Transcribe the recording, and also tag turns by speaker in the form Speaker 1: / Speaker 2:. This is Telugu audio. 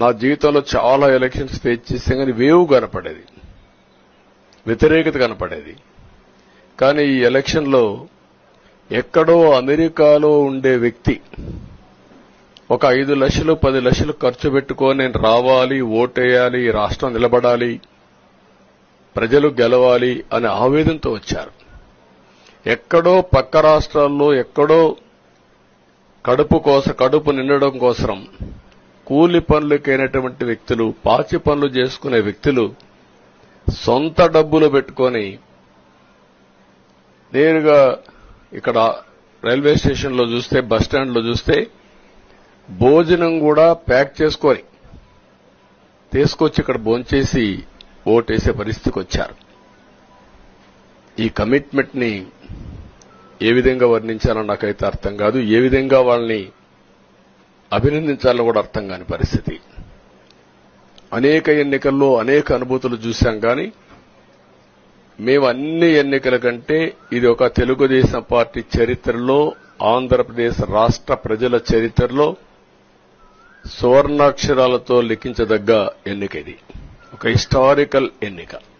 Speaker 1: నా జీవితంలో చాలా ఎలక్షన్స్ ఫేస్ చేసాం కానీ వేవ్ కనపడేది. వ్యతిరేకత కనపడేది. కానీ ఈ ఎలక్షన్లో ఎక్కడో అమెరికాలో ఉండే వ్యక్తి ఒక ఐదు లక్షలు పది లక్షలు ఖర్చు పెట్టుకొని నేను రావాలి ఓటేయాలి ఈ రాష్ట్రం నిలబడాలి ప్రజలు గెలవాలి అనే ఆవేదనతో వచ్చారు. ఎక్కడో పక్క రాష్ట్రాల్లో ఎక్కడో కడుపు కోస కడుపు నిండడం కోసరం కూలి పనులకైనటువంటి వ్యక్తులు పాచి పనులు చేసుకునే వ్యక్తులు సొంత డబ్బులు పెట్టుకొని నేరుగా ఇక్కడ రైల్వే స్టేషన్లో చూస్తే బస్ స్టాండ్లో చూస్తే భోజనం కూడా ప్యాక్ చేసుకొని తీసుకొచ్చి ఇక్కడ భోంచేసి ఓటేసే పరిస్థితికి వచ్చారు. ఈ కమిట్మెంట్ని ఏ విధంగా వర్ణించాలో నాకైతే అర్థం కాదు. ఏ విధంగా వాళ్ళని అభినందించాలో కూడా అర్థం కాని పరిస్థితి. అనేక ఎన్నికల్లో అనేక అనుభూతులు చూశాం కానీ మేము అన్ని ఎన్నికల కంటే ఇది ఒక తెలుగుదేశం పార్టీ చరిత్రలో ఆంధ్రప్రదేశ్ రాష్ట్ర ప్రజల చరిత్రలో సువర్ణాక్షరాలతో లిఖించదగ్గ ఎన్నిక ఇది. ఒక హిస్టారికల్ ఎన్నిక.